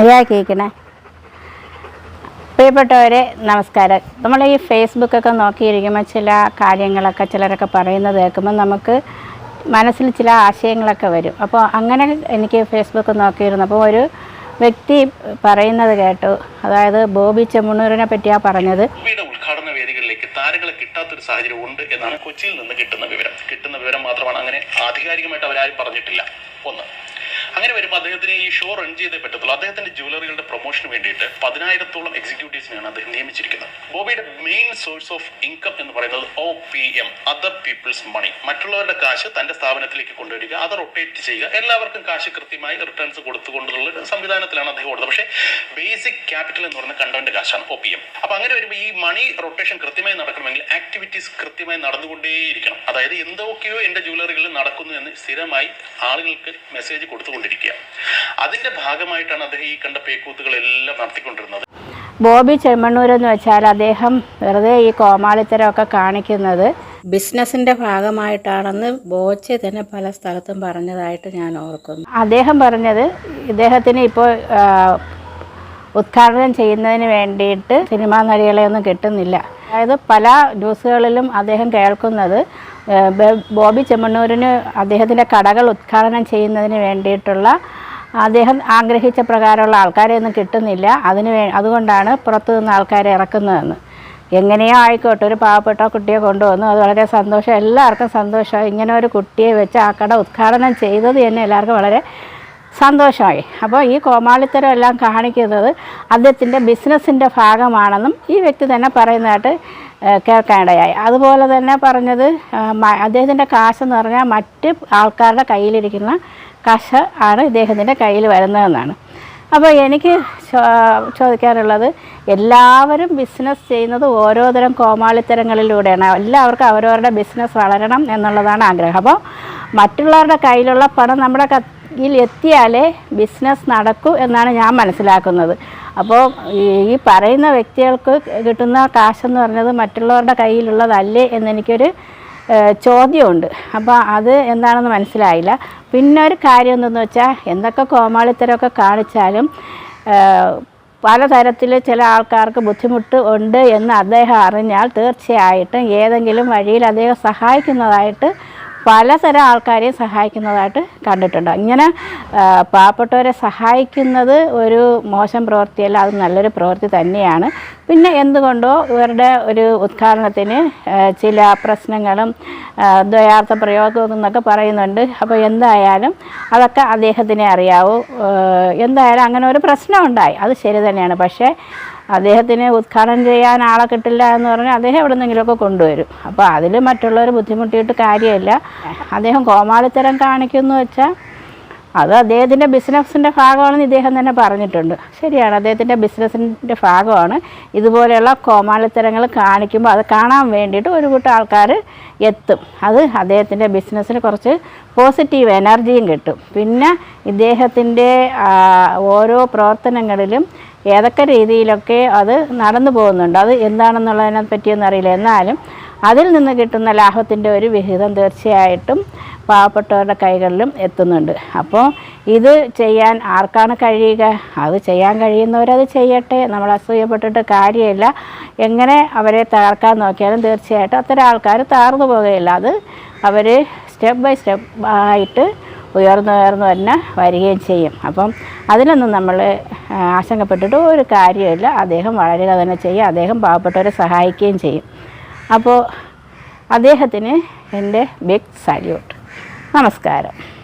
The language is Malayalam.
മര്യാദക്കിരിക്കണേ പ്രിയപ്പെട്ടവരെ നമസ്കാരം. നമ്മൾ ഈ ഫേസ്ബുക്കൊക്കെ നോക്കിയിരിക്കുമ്പോൾ ചില കാര്യങ്ങളൊക്കെ ചിലരൊക്കെ പറയുന്നത് കേൾക്കുമ്പോൾ നമുക്ക് മനസ്സിൽ ചില ആശയങ്ങളൊക്കെ വരും. അപ്പോൾ അങ്ങനെ എനിക്ക് ഫേസ്ബുക്ക് നോക്കിയിരുന്നപ്പോൾ ഒരു വ്യക്തി പറയുന്നത് കേട്ടു. അതായത് ബോബി ചെമ്മണ്ണൂരിനെ പറ്റിയാണ് പറഞ്ഞത്. താരങ്ങളെ കിട്ടാത്തൊരു സാഹചര്യം ഉണ്ട് എന്നാണ് കൊച്ചിയിൽ നിന്ന് കിട്ടുന്ന വിവരം. കിട്ടുന്ന വിവരം മാത്രമാണ് അങ്ങനെ ആധികാരികമായിട്ട് അവരാരും പറഞ്ഞിട്ടില്ല. ഒന്ന് അങ്ങനെ വരുമ്പോൾ അദ്ദേഹത്തിന് ഈ ഷോ റൺ ചെയ്തേ പറ്റത്തുള്ളൂ. അദ്ദേഹത്തിന്റെ ജ്വല്ലറികളുടെ പ്രൊമോഷന് വേണ്ടിയിട്ട് പതിനായിരത്തോളം എക്സിക്യൂട്ടീവ്സിനെയാണ് അദ്ദേഹം നിയമിച്ചിരിക്കുന്നത്. ബോബിയുടെ മെയിൻ സോഴ്സ് ഓഫ് ഇൻകം എന്ന് പറയുന്നത് O P M other people's money മറ്റുള്ളവരുടെ കാശ് തന്റെ സ്ഥാപനത്തിലേക്ക് കൊണ്ടുവരിക അത് റൊട്ടേറ്റ് ചെയ്യുക എല്ലാവർക്കും കാശ് കൃത്യമായി റിട്ടേൺസ് കൊടുത്തുകൊണ്ടുള്ള സംവിധാനത്തിലാണ് അദ്ദേഹം ഓടുന്നത് പക്ഷേ ബേസിക് ക്യാപിറ്റൽ എന്ന് പറയുന്ന കണ്ടവന്റെ കാശാണ് ഒ പി എം അപ്പൊ അങ്ങനെ വരുമ്പോൾ ഈ മണി റൊട്ടേഷൻ കൃത്യമായി നടക്കണമെങ്കിൽ ആക്ടിവിറ്റീസ് കൃത്യമായി നടന്നുകൊണ്ടേയിരിക്കണം. അതായത് എന്തൊക്കെയോ എന്റെ ജ്വല്ലറികളിൽ നടക്കുന്നു എന്ന് സ്ഥിരമായി ആളുകൾക്ക് മെസ്സേജ് കൊടുത്തുകൊണ്ടിരിക്കുക. അതിന്റെ ഭാഗമായിട്ടാണ് അദ്ദേഹം ഈ കണ്ട പേക്കൂത്തുകളെല്ലാം നടത്തിക്കൊണ്ടിരുന്നത്. ബോബി ചെമ്മണ്ണൂർ എന്ന് വെച്ചാൽ അദ്ദേഹം വെറുതെ ഈ കോമാളിത്തരമൊക്കെ കാണിക്കുന്നത്. ബിസിനസിന്റെ ഭാഗമായിട്ടാണെന്ന് ബോച്ചെ തന്നെ പല സ്ഥലത്തും പറഞ്ഞതായിട്ട് ഞാൻ ഓർക്കുന്നു. അദ്ദേഹം പറഞ്ഞത് ഇദ്ദേഹത്തിന് ഇപ്പോൾ ഉദ്ഘാടനം ചെയ്യുന്നതിന് വേണ്ടിയിട്ട് സിനിമാ നടികളെ ഒന്നും കിട്ടുന്നില്ല. അതായത് പല ന്യൂസുകളിലും അദ്ദേഹം കേൾക്കുന്നത് ബോബി ചെമ്മണ്ണൂരിന് അദ്ദേഹത്തിന്റെ കടകൾ ഉദ്ഘാടനം ചെയ്യുന്നതിന് വേണ്ടിയിട്ടുള്ള അദ്ദേഹം ആഗ്രഹിച്ച പ്രകാരമുള്ള ആൾക്കാരെ ഒന്നും കിട്ടുന്നില്ല. അതിന് വേ അതുകൊണ്ടാണ് പുറത്തു നിന്ന് ആൾക്കാരെ ഇറക്കുന്നതെന്ന്. എങ്ങനെയോ ആയിക്കോട്ടെ ഒരു പാവപ്പെട്ട കുട്ടിയെ കൊണ്ടുവന്നു. അത് വളരെ സന്തോഷം. എല്ലാവർക്കും സന്തോഷമായി. ഇങ്ങനെ ഒരു കുട്ടിയെ വെച്ച് ആ കട ഉദ്ഘാടനം ചെയ്തത് തന്നെ എല്ലാവർക്കും വളരെ സന്തോഷമായി. അപ്പോൾ ഈ കോമാളിത്തരം എല്ലാം കാണിക്കുന്നത് അദ്ദേഹത്തിന്റെ ബിസിനസ്സിന്റെ ഭാഗമാണെന്നും ഈ വ്യക്തി തന്നെ പറയുന്നതായിട്ട് കേൾക്കാനിടയായി. അതുപോലെ തന്നെ പറഞ്ഞത് അദ്ദേഹത്തിന്റെ കാശെന്ന് പറഞ്ഞാൽ മറ്റ് ആൾക്കാരുടെ കയ്യിലിരിക്കുന്ന കാശ് ആണ് ഇദ്ദേഹത്തിന്റെ കയ്യിൽ വരുന്നതെന്നാണ് അപ്പോൾ എനിക്ക് ചോദിക്കാനുള്ളത് എല്ലാവരും ബിസിനസ് ചെയ്യുന്നത് ഓരോതരം കോമാളിത്തരങ്ങളിലൂടെയാണ്. എല്ലാവർക്കും അവരവരുടെ ബിസിനസ് വളരണം എന്നുള്ളതാണ് ആഗ്രഹം. അപ്പോൾ മറ്റുള്ളവരുടെ കയ്യിലുള്ള പണം നമ്മുടെ എത്തിയാലേ ബിസിനസ് നടക്കൂ എന്നാണ് ഞാൻ മനസ്സിലാക്കുന്നത്. അപ്പോൾ ഈ പറയുന്ന വ്യക്തികൾക്ക് കിട്ടുന്ന കാശെന്ന് പറഞ്ഞത് മറ്റുള്ളവരുടെ കയ്യിലുള്ളതല്ലേ എന്നെനിക്കൊരു ചോദ്യമുണ്ട്. അപ്പോൾ അത് എന്താണെന്ന് മനസ്സിലായില്ല. പിന്നെ ഒരു കാര്യം എന്തെന്ന് വെച്ചാൽ എന്തൊക്കെ കോമാളിത്തരമൊക്കെ കാണിച്ചാലും പലതരത്തിൽ ചില ആൾക്കാർക്ക് ബുദ്ധിമുട്ട് ഉണ്ട് എന്ന് അദ്ദേഹം അറിഞ്ഞാൽ തീർച്ചയായിട്ടും ഏതെങ്കിലും വഴിയിൽ അദ്ദേഹം സഹായിക്കുന്നതായിട്ട് പലതരം ആൾക്കാരെയും സഹായിക്കുന്നതായിട്ട് കണ്ടിട്ടുണ്ട്. ഇങ്ങനെ പാവപ്പെട്ടവരെ സഹായിക്കുന്നത് ഒരു മോശം പ്രവൃത്തിയല്ല അത് നല്ലൊരു പ്രവൃത്തി തന്നെയാണ്. പിന്നെ എന്തുകൊണ്ടോ ഇവരുടെ ഒരു ഉദ്ഘാടനത്തിന് ചില പ്രശ്നങ്ങളും ദ്വയാർത്ഥ പ്രയോഗവും എന്നൊക്കെ പറയുന്നുണ്ട്. അപ്പോൾ എന്തായാലും അതൊക്കെ അദ്ദേഹത്തിനെ അറിയാവൂ. എന്തായാലും അങ്ങനെ ഒരു പ്രശ്നം ഉണ്ടായി. അത് ശരി തന്നെയാണ്. പക്ഷേ അദ്ദേഹത്തിന് ഉദ്ഘാടനം ചെയ്യാൻ ആളെ കിട്ടില്ല എന്ന് പറഞ്ഞാൽ അദ്ദേഹം എവിടെ നിന്നെങ്കിലുമൊക്കെ കൊണ്ടുവരും. അപ്പോൾ അതിൽ മറ്റുള്ളവർ ബുദ്ധിമുട്ടിയിട്ട് കാര്യമില്ല. അദ്ദേഹം കോമാളിത്തരം കാണിക്കുന്നു വെച്ചാൽ അത് അദ്ദേഹത്തിന്റെ ബിസിനസ്സിന്റെ ഭാഗമാണെന്ന് ഇദ്ദേഹം തന്നെ പറഞ്ഞിട്ടുണ്ട്. ശരിയാണ് അദ്ദേഹത്തിന്റെ ബിസിനസ്സിന്റെ ഭാഗമാണ്. ഇതുപോലെയുള്ള കോമാളിത്തരങ്ങൾ കാണിക്കുമ്പോൾ അത് കാണാൻ വേണ്ടിയിട്ട് ഒരു കൂട്ടം ആൾക്കാർ എത്തും. അത് അദ്ദേഹത്തിന്റെ ബിസിനസ്സിന് കുറച്ച് പോസിറ്റീവ് എനർജിയും കിട്ടും. പിന്നെ ഇദ്ദേഹത്തിന്റെ ഓരോ പ്രവർത്തനങ്ങളിലും ഏതൊക്കെ രീതിയിലൊക്കെ അത് നടന്നു പോകുന്നുണ്ട്. അത് എന്താണെന്നുള്ളതിനെ പറ്റിയൊന്നും അറിയില്ല. എന്നാലും അതിൽ നിന്ന് കിട്ടുന്ന ലാഭത്തിന്റെ ഒരു വിഹിതം തീർച്ചയായിട്ടും പാവപ്പെട്ടവരുടെ കൈകളിലും എത്തുന്നുണ്ട്. അപ്പോൾ ഇത് ചെയ്യാൻ ആർക്കാണ് കഴിയുക? അത് ചെയ്യാൻ കഴിയുന്നവരത് ചെയ്യട്ടെ. നമ്മൾ അസൂയപ്പെട്ടിട്ട് കാര്യമില്ല. എങ്ങനെ അവരെ തകർക്കാൻ നോക്കിയാലും തീർച്ചയായിട്ടും അത്തരം ആൾക്കാർ തകർന്നു പോകുകയില്ല. അത് അവർ സ്റ്റെപ്പ് ബൈ സ്റ്റെപ്പ് ആയിട്ട് ഉയർന്നു ഉയർന്നു തന്നെ വരികയും ചെയ്യും. അപ്പം അതിനൊന്നും നമ്മൾ ആശങ്കപ്പെട്ടിട്ട് ഒരു കാര്യമില്ല അദ്ദേഹം വളരുക തന്നെ ചെയ്യും. അദ്ദേഹം പാവപ്പെട്ടവരെ സഹായിക്കുകയും ചെയ്യും. അപ്പോൾ അദ്ദേഹത്തിന് എന്റെ ബിഗ് സാല്യൂട്ട് നമസ്കാരം.